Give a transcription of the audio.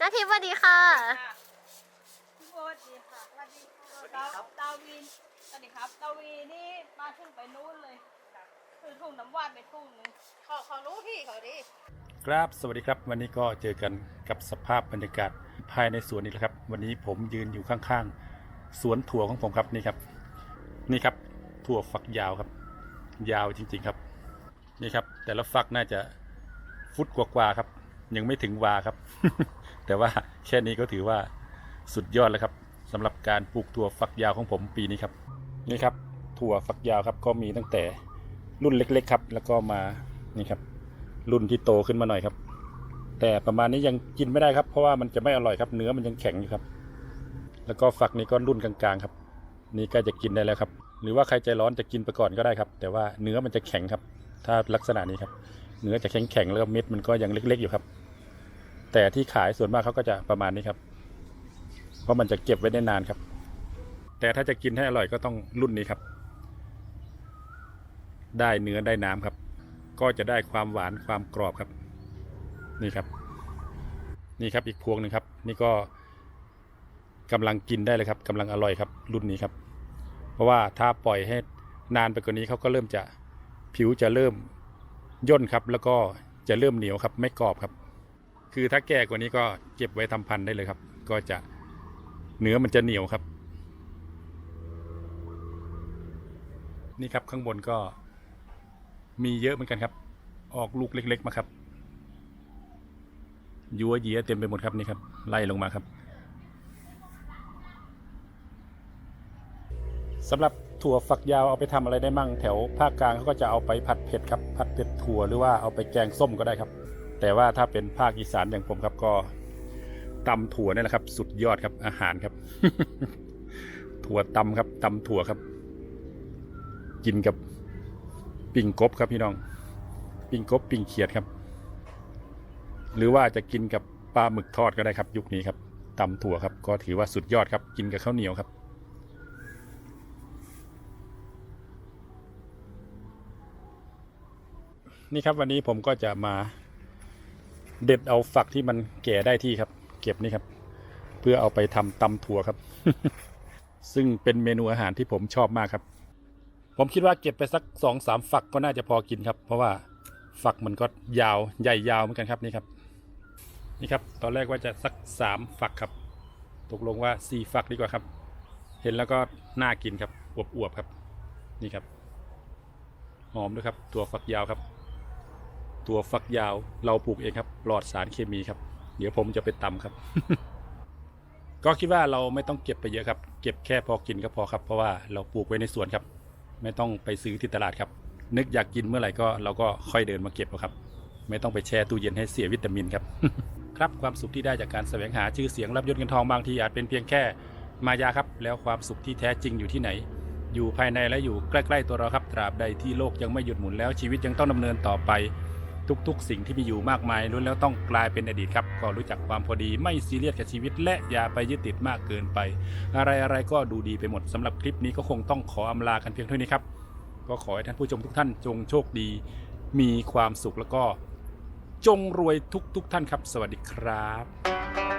นาทิพย์สวัสดีค่ะสวัสดีค่ะสวัสดีค่ะดาวดาวินสวัสดีครับดาวีนี่มาถึงไปนู้นเลยคือถุงน้ำหวานไปถุงหนึงขอขอรู้พี่เขาดิครับสวัสดีครับวันนี้ก็เจอกันกับสภาพบรรยากาศภายในสวนนี่แหละครับ วันนี้ผมยืนอยู่ข้างๆ สวนถั่วของผมครับนี่ครับ นี่ครับถั่วฝักยาวครับ ยาวจริงๆครับ นี่ครับ แต่ละฝักน่าจะฟุตกว่าๆครับ ยังไม่ถึงวาครับ แต่ว่าแค่นี้ก็ถือว่าสุดยอดแล้วครับสำหรับการปลูกถั่วฝักยาวของผมปีนี้ครับ นี่ครับ ถั่วฝักยาวครับ ก็มีตั้งแต่รุ่นเล็ก ๆ ครับ แล้วก็มานี่ครับ รุ่นที่โตขึ้นมาหน่อยครับ แต่ประมาณนี้ยังกินไม่ได้ครับ เพราะว่ามันจะไม่อร่อยครับ เนื้อมันยังแข็งอยู่ครับ แล้วก็ฝักนี้ก็รุ่นกลางๆครับ นี่ก็จะกินได้แล้วครับ หรือว่าใครใจร้อนจะกินไปก่อนก็ได้ครับ แต่ว่าเนื้อมันจะแข็งครับ ถ้าลักษณะนี้ครับ เนื้อจะแข็งๆแล้วเม็ดมันก็ยังเล็ก ๆ อยู่ครับ แต่ที่ขายส่วนมากเขาก็จะประมาณนี้ครับ เพราะมันจะเก็บไว้ได้นานครับ แต่ถ้าจะกินให้อร่อยก็ต้องรุ่นนี้ครับ ได้เนื้อได้น้ำครับ ก็จะได้ความหวานความกรอบครับ นี่ครับ นี่ครับอีกพวงหนึ่งครับ นี่ก็กำลังกินได้เลยครับกำลังอร่อยครับ รุ่นนี้ครับ เพราะว่าถ้าปล่อยให้นานไปกว่านี้เขาก็เริ่มจะผิวจะเริ่มย่นครับ แล้วก็จะเริ่มเหนียวครับ ไม่กรอบครับ คือถ้าแก่กว่านี้ก็เก็บไว้ทำพันธุ์ได้เลยครับ ก็จะเนื้อมันจะเหนียวครับ นี่ครับข้างบนก็มีเยอะเหมือนกันครับ ออกลูกเล็ก ๆ มาครับยัวเยียเต็มไปหมดครับนี่ครับไล่ลงมาครับสำหรับถั่วฝักยาวเอาไปทำอะไรได้มั่งแถวภาคกลางเขาก็จะเอาไปผัดเผ็ดครับผัดเผ็ดถั่วหรือว่าเอาไปแกงส้มก็ได้ครับ แต่ว่าถ้าเป็นภาคอีสานอย่างผมครับก็ตำถั่วนี่แหละครับ สุดยอดครับอาหารครับ ถั่วตำครับตำถั่วครับ กินกับปิ่งกบครับพี่น้อง ปิ่งกบปิ่งเขียดครับ หรือว่าจะกินกับปลาหมึกทอดก็ได้ครับ ยุคนี้ครับตำถั่วครับ ก็ถือว่าสุดยอดครับ กินกับข้าวเหนียวครับนี่ครับวันนี้ผมก็จะมา เด็ดเอาฝักที่มันแก่ได้ที่ครับ เก็บนี่ครับ เพื่อเอาไปทำตำถั่วครับ ซึ่งเป็นเมนูอาหารที่ผมชอบมากครับ ผมคิดว่าเก็บไปสักสองสามฝักก็น่าจะพอกินครับ เพราะว่าฝักมันก็ยาวใหญ่ยาวเหมือนกันครับนี่ครับ นี่ครับ ตอนแรกว่าจะสักสามฝักครับ ตกลงว่าสี่ฝักดีกว่าครับ เห็นแล้วก็น่ากินครับอวบๆครับ นี่ครับหอมด้วยครับ ตัวฝักยาวครับ ตัวฝักยาวเราปลูกเองครับปลอดสารเคมีครับ เดี๋ยวผมจะไปตำครับ ก็คิดว่าเราไม่ต้องเก็บไปเยอะครับ เก็บแค่พอกินก็พอครับ เพราะว่าเราปลูกไว้ในสวนครับ ไม่ต้องไปซื้อที่ตลาดครับ นึกอยากกินเมื่อไหร่ก็เราก็ค่อยเดินมาเก็บเอาครับ ไม่ต้องไปแช่ตู้เย็นให้เสียวิตามินครับ ครับความสุขที่ได้จากการแสวงหาชื่อเสียงรับยศเงินทองบางทีอาจเป็นเพียงแค่มายาครับ แล้วความสุขที่แท้จริงอยู่ที่ไหน อยู่ภายในและอยู่ใกล้ ๆ ตัวเราครับ ตราบใดที่โลกยังไม่หยุดหมุนแล้วชีวิตยังต้องดำเนินต่อไป ทุกๆ สิ่งที่มีอยู่มากมายล้วนแล้วต้องกลายเป็นอดีตครับก็รู้จักความพอดีไม่ซีเรียสกับชีวิต และอย่าไปยึดติดมากเกินไป อะไรๆก็ดูดีไปหมดสำหรับคลิปนี้ก็คงต้องขออำลากันเพียงเท่านี้ครับก็ขอให้ท่านผู้ชมทุกท่านจงโชคดี มีความสุขแล้วก็จงรวยทุกๆท่านครับ สวัสดีครับ